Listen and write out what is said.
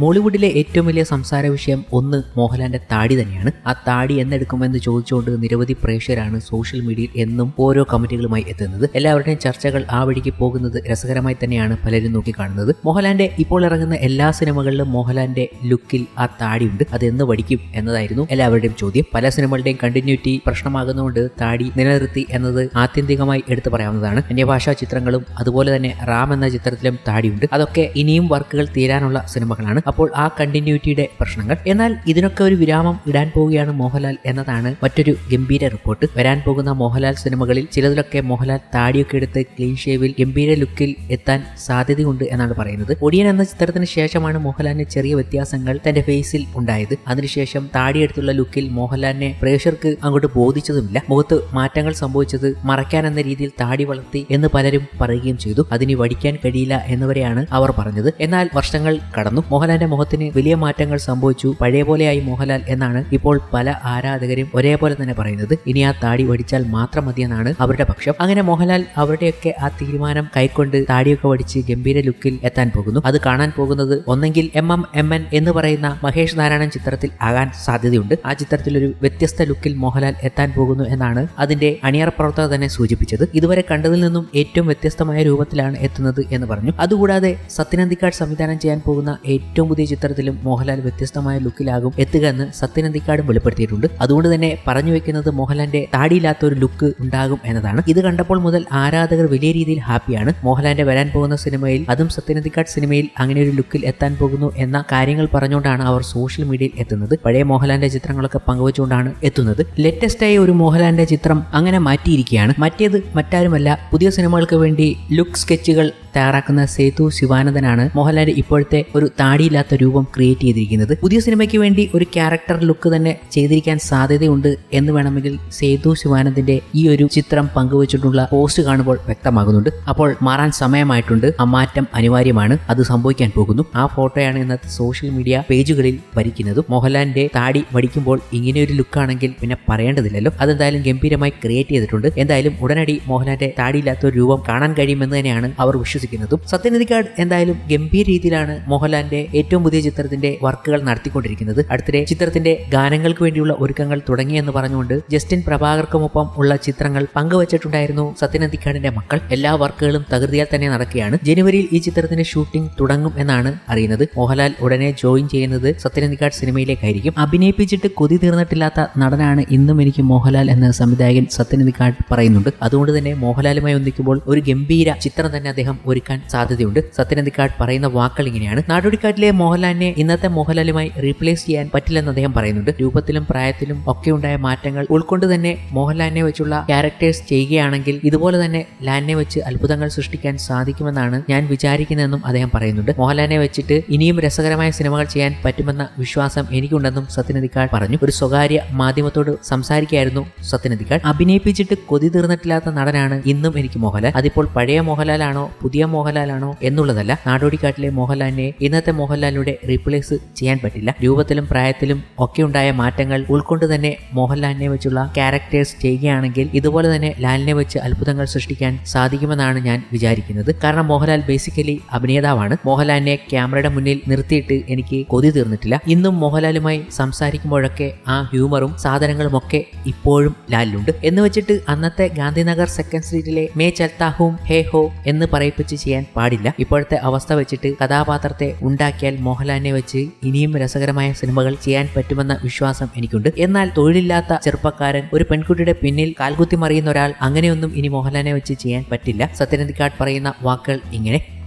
മോളിവുഡിലെ ഏറ്റവും വലിയ സംസാര വിഷയം ഒന്ന് മോഹൻലാലിന്റെ താടി തന്നെയാണ്. ആ താടി എന്നെടുക്കുമെന്ന് ചോദിച്ചുകൊണ്ട് നിരവധി പ്രേക്ഷകരാണ് സോഷ്യൽ മീഡിയയിൽ എന്നും ഓരോ കമന്റുകളുമായി എത്തുന്നത്. എല്ലാവരുടെയും ചർച്ചകൾ ആ വഴിക്ക് പോകുന്നത് രസകരമായി തന്നെയാണ് പലരും നോക്കിക്കാണുന്നത്. മോഹൻലാലിന്റെ ഇപ്പോൾ ഇറങ്ങുന്ന എല്ലാ സിനിമകളിലും മോഹൻലാലിന്റെ ലുക്കിൽ ആ താടിയുണ്ട്. അത് എന്ന് വടിക്കും എന്നതായിരുന്നു എല്ലാവരുടെയും ചോദ്യം. പല സിനിമകളുടെയും കണ്ടിന്യൂറ്റി പ്രശ്നമാകുന്നതുകൊണ്ട് താടി നിലനിർത്തി എന്നത് ആത്യന്തികമായി എടുത്തു പറയാവുന്നതാണ്. അന്യഭാഷാ ചിത്രങ്ങളും അതുപോലെ തന്നെ റാം എന്ന ചിത്രത്തിലും താടിയുണ്ട്. അതൊക്കെ ഇനിയും വർക്കുകൾ തീരാനുള്ള സിനിമകളാണ്. അപ്പോൾ ആ കണ്ടിന്യൂറ്റിയുടെ പ്രശ്നങ്ങൾ. എന്നാൽ ഇതിനൊക്കെ ഒരു വിരാമം ഇടാൻ പോവുകയാണ് മോഹൻലാൽ എന്നതാണ് മറ്റൊരു ഗംഭീര റിപ്പോർട്ട്. വരാൻ പോകുന്ന മോഹൻലാൽ സിനിമകളിൽ ചിലതിലൊക്കെ മോഹൻലാൽ താടിയൊക്കെ എടുത്ത് ക്ലീൻ ഷേവിൽ ഗംഭീര ലുക്കിൽ എത്താൻ സാധ്യതയുണ്ട് എന്നാണ് പറയുന്നത്. ഒടിയൻ എന്ന ചിത്രത്തിന് ശേഷമാണ് മോഹൻലാലിന് ചെറിയ വ്യത്യാസങ്ങൾ തന്റെ ഫേസിൽ ഉണ്ടായത്. അതിനുശേഷം താടിയെടുത്തുള്ള ലുക്കിൽ മോഹൻലാലിനെ പ്രേക്ഷകർക്ക് അങ്ങോട്ട് ബോധിച്ചതുമില്ല. മുഖത്ത് മാറ്റങ്ങൾ സംഭവിച്ചത് മറയ്ക്കാൻ എന്ന രീതിയിൽ താടി വളർത്തി എന്ന് പലരും പറയുകയും ചെയ്തു. അതിന് വടിക്കാൻ കഴിയില്ല എന്നിവരെയാണ് അവർ പറഞ്ഞത്. എന്നാൽ വർഷങ്ങൾ കടന്നു. മോഹൻലാലിന്റെ മുഖത്തിന് വലിയ മാറ്റങ്ങൾ സംഭവിച്ചു. പഴയ പോലെയായി മോഹൻലാൽ എന്നാണ് ഇപ്പോൾ പല ആരാധകരും ഒരേപോലെ തന്നെ പറയുന്നത്. ഇനി ആ താടി വടിച്ചാൽ മാത്രം മതിയെന്നാണ് അവരുടെ പക്ഷം. അങ്ങനെ മോഹൻലാൽ അവരുടെയൊക്കെ ആ തീരുമാനം കൈക്കൊണ്ട് താടിയൊക്കെ വടിച്ച് ഗംഭീര ലുക്കിൽ എത്താൻ പോകുന്നു. അത് കാണാൻ പോകുന്നത് ഒന്നെങ്കിൽ എം എം എം എൻ എന്ന് പറയുന്ന മഹേഷ് നാരായണൻ ചിത്രത്തിൽ ആകാൻ സാധ്യതയുണ്ട്. ആ ചിത്രത്തിൽ ഒരു വ്യത്യസ്ത ലുക്കിൽ മോഹൻലാൽ എത്താൻ പോകുന്നു എന്നാണ് അതിന്റെ അണിയറ പ്രവർത്തകർ തന്നെ സൂചിപ്പിച്ചത്. ഇതുവരെ കണ്ടതിൽ നിന്നും ഏറ്റവും വ്യത്യസ്തമായ രൂപത്തിലാണ് എത്തുന്നത് എന്ന് പറഞ്ഞു. അതുകൂടാതെ സത്യനന്ദിക്കാട് സംവിധാനം ചെയ്യാൻ പോകുന്ന ഏറ്റവും പുതിയ ചിത്രത്തിലും മോഹൻലാൽ വ്യത്യസ്തമായ ലുക്കിലാകും എത്തുക എന്ന് സത്യനന്ദിക്കാടും വെളിപ്പെടുത്തിയിട്ടുണ്ട്. അതുകൊണ്ട് തന്നെ പറഞ്ഞു വെക്കുന്നത് മോഹൻലാലിന്റെ താടിയില്ലാത്ത ഒരു ലുക്ക് ഉണ്ടാകും എന്നതാണ്. ഇത് കണ്ടപ്പോൾ മുതൽ ആരാധകർ വലിയ രീതിയിൽ ഹാപ്പിയാണ്. മോഹൻലാലിന്റെ വരാൻ പോകുന്ന സിനിമയിൽ അതും സത്യനന്ദിക്കാട് സിനിമയിൽ അങ്ങനെ ഒരു ലുക്കിൽ എത്താൻ പോകുന്നു എന്ന കാര്യങ്ങൾ പറഞ്ഞുകൊണ്ടാണ് അവർ സോഷ്യൽ മീഡിയയിൽ എത്തുന്നത്. പഴയ മോഹൻലാലിന്റെ ചിത്രങ്ങളൊക്കെ പങ്കുവച്ചുകൊണ്ടാണ് എത്തുന്നത്. ലേറ്റസ്റ്റ് ആയ ഒരു മോഹൻലാലിന്റെ ചിത്രം അങ്ങനെ മാറ്റിയിരിക്കുകയാണ്. മറ്റേത് മറ്റാരുമല്ല. പുതിയ സിനിമകൾക്ക് വേണ്ടി ലുക്ക് സ്കെച്ചുകൾ തയ്യാറാക്കുന്ന സേതു ശിവാനന്ദനാണ് മോഹൻലാൽ ഇപ്പോഴത്തെ ഒരു താടിയില്ലാത്ത രൂപം ക്രിയേറ്റ് ചെയ്തിരിക്കുന്നത്. പുതിയ സിനിമയ്ക്ക് വേണ്ടി ഒരു ക്യാരക്ടർ ലുക്ക് തന്നെ ചെയ്തിരിക്കാൻ സാധ്യതയുണ്ട് എന്ന് വേണമെങ്കിൽ സേതു ശിവാനന്ദിന്റെ ഈ ഒരു ചിത്രം പങ്കുവച്ചിട്ടുള്ള പോസ്റ്റ് കാണുമ്പോൾ വ്യക്തമാകുന്നുണ്ട്. അപ്പോൾ മാറാൻ സമയമായിട്ടുണ്ട്. ആ മാറ്റം അനിവാര്യമാണ്. അത് സംഭവിക്കാൻ പോകുന്നു. ആ ഫോട്ടോയാണ് ഇന്നത്തെ സോഷ്യൽ മീഡിയ പേജുകളിൽ ഭരിക്കുന്നതും മോഹൻലാലിന്റെ താടി വടിക്കുമ്പോൾ ഇങ്ങനെ ഒരു ലുക്കാണെങ്കിൽ പിന്നെ പറയേണ്ടതില്ലല്ലോ. അതെന്തായാലും ഗംഭീരമായി ക്രിയേറ്റ് ചെയ്തിട്ടുണ്ട്. എന്തായാലും ഉടനടി മോഹൻലാലിന്റെ താടിയില്ലാത്ത ഒരു രൂപം കാണാൻ കഴിയുമെന്ന് തന്നെയാണ് അവർ വിശ്വസിക്കുന്നതും. സത്യനദിക്കാട് എന്തായാലും ഗംഭീര രീതിയിലാണ് മോഹൻലാലിന്റെ ഏറ്റവും പുതിയ ചിത്രത്തിന്റെ വർക്കുകൾ നടത്തിക്കൊണ്ടിരിക്കുന്നത്. അടുത്തിടെ ചിത്രത്തിന്റെ ഗാനങ്ങൾക്ക് വേണ്ടിയുള്ള ഒരുക്കങ്ങൾ തുടങ്ങിയെന്ന് പറഞ്ഞുകൊണ്ട് ജസ്റ്റിൻ പ്രഭാകർക്കുമൊപ്പം ഉള്ള ചിത്രങ്ങൾ പങ്കുവച്ചിട്ടുണ്ടായിരുന്നു സത്യനദിക്കാടിന്റെ മക്കൾ. എല്ലാ വർക്കുകളും തകൃതിയാൽ തന്നെ നടക്കുകയാണ്. ജനുവരിയിൽ ഈ ചിത്രത്തിന്റെ ഷൂട്ടിംഗ് തുടങ്ങും എന്നാണ് അറിയുന്നത്. മോഹൻലാൽ ഉടനെ ജോയിൻ ചെയ്യുന്നത് സത്യനദിക്കാട് സിനിമയിലേക്കായിരിക്കും. അഭിനയിപ്പിച്ചിട്ട് കൊതി തീർന്നിട്ടില്ലാത്ത നടനാണ് ഇന്നും എനിക്ക് മോഹൻലാൽ എന്ന സംവിധായകൻ സത്യനദിക്കാട് പറയുന്നുണ്ട്. അതുകൊണ്ട് തന്നെ മോഹൻലാലുമായി ഒന്നിക്കുമ്പോൾ ഒരു ഗംഭീര ചിത്രം തന്നെ അദ്ദേഹം ഒരുക്കാൻ സാധ്യതയുണ്ട്. സത്യനന്ദിക്കാട് പറയുന്ന വാക്കുകൾ ഇങ്ങനെയാണ്. നാടോടിക്കാട്ടിലെ മോഹൻലാലിനെ ഇന്നത്തെ മോഹൻലാലുമായി റീപ്ലേസ് ചെയ്യാൻ പറ്റില്ലെന്ന് അദ്ദേഹം പറയുന്നുണ്ട്. രൂപത്തിലും പ്രായത്തിലും ഒക്കെ ഉണ്ടായ മാറ്റങ്ങൾ ഉൾക്കൊണ്ട് തന്നെ മോഹൻലാലിനെ വെച്ചുള്ള ക്യാരക്ടേഴ്സ് ചെയ്യുകയാണെങ്കിൽ ഇതുപോലെ തന്നെ ലാലിനെ വെച്ച് അത്ഭുതങ്ങൾ സൃഷ്ടിക്കാൻ സാധിക്കുമെന്നാണ് ഞാൻ വിചാരിക്കുന്നതെന്നും അദ്ദേഹം പറയുന്നുണ്ട്. മോഹൻലാലിനെ വെച്ചിട്ട് ഇനിയും രസകരമായ സിനിമകൾ ചെയ്യാൻ പറ്റുമെന്ന വിശ്വാസം എനിക്കുണ്ടെന്നും സത്യനദിക്കാട് പറഞ്ഞു. ഒരു സ്വകാര്യ മാധ്യമത്തോട് സംസാരിക്കുകയായിരുന്നു സത്യനദിക്കാട് അഭിനയിപ്പിച്ചിട്ട് കൊതി തീർന്നിട്ടില്ലാത്ത നടനാണ് ഇന്നും എനിക്ക് മോഹൻലാൽ. അതിപ്പോൾ പഴയ മോഹൻലാലാണോ പുതിയ മോഹൻലാലാണോ എന്നുള്ളതല്ല. നാടോടിക്കാട്ടിലെ മോഹൻലാലിനെ ഇന്നത്തെ മോഹൻലാലിലൂടെ റീപ്ലേസ് ചെയ്യാൻ പറ്റില്ല. രൂപത്തിലും പ്രായത്തിലും ഒക്കെ ഉണ്ടായ മാറ്റങ്ങൾ ഉൾക്കൊണ്ട് തന്നെ മോഹൻലാലിനെ വെച്ചുള്ള ക്യാരക്ടേഴ്സ് ചെയ്യുകയാണെങ്കിൽ ഇതുപോലെ തന്നെ ലാലിനെ വെച്ച് അത്ഭുതങ്ങൾ സൃഷ്ടിക്കാൻ സാധിക്കുമെന്നാണ് ഞാൻ വിചാരിക്കുന്നത്. കാരണം മോഹൻലാൽ ബേസിക്കലി അഭിനേതാവാണ്. മോഹൻലാലിനെ ക്യാമറയുടെ മുന്നിൽ നിർത്തിയിട്ട് എനിക്ക് കൊതി തീർന്നിട്ടില്ല. ഇന്നും മോഹൻലാലുമായി സംസാരിക്കുമ്പോഴൊക്കെ ആ ഹ്യൂമറും സാധനങ്ങളും ഒക്കെ ഇപ്പോഴും ലാലിലുണ്ട്. എന്ന് വെച്ചിട്ട് അന്നത്തെ ഗാന്ധിനഗർ സെക്കൻഡ് സ്ട്രീറ്റിലെ മേ ചൽത്താഹും ഹേ ഹോ എന്ന് പറയിപ്പിച്ച് ചെയ്യാൻ പാടില്ല. ഇപ്പോഴത്തെ അവസ്ഥ വെച്ചിട്ട് കഥാപാത്രത്തെ ഉണ്ടാക്കിയാൽ മോഹൻലാലിനെ വെച്ച് ഇനിയും രസകരമായ സിനിമകൾ ചെയ്യാൻ പറ്റുമെന്ന വിശ്വാസം എനിക്കുണ്ട്. എന്നാൽ തൊഴിലില്ലാത്ത ചെറുപ്പക്കാരൻ ഒരു പെൺകുട്ടിയുടെ പിന്നിൽ കാൽകുത്തി മറിയുന്ന ഒരാൾ അങ്ങനെയൊന്നും ഇനി മോഹൻലാലിനെ വെച്ച് ചെയ്യാൻ പറ്റില്ല. സത്യനന്ദിക്കാട് പറയുന്ന വാക്കുകൾ ഇങ്ങനെ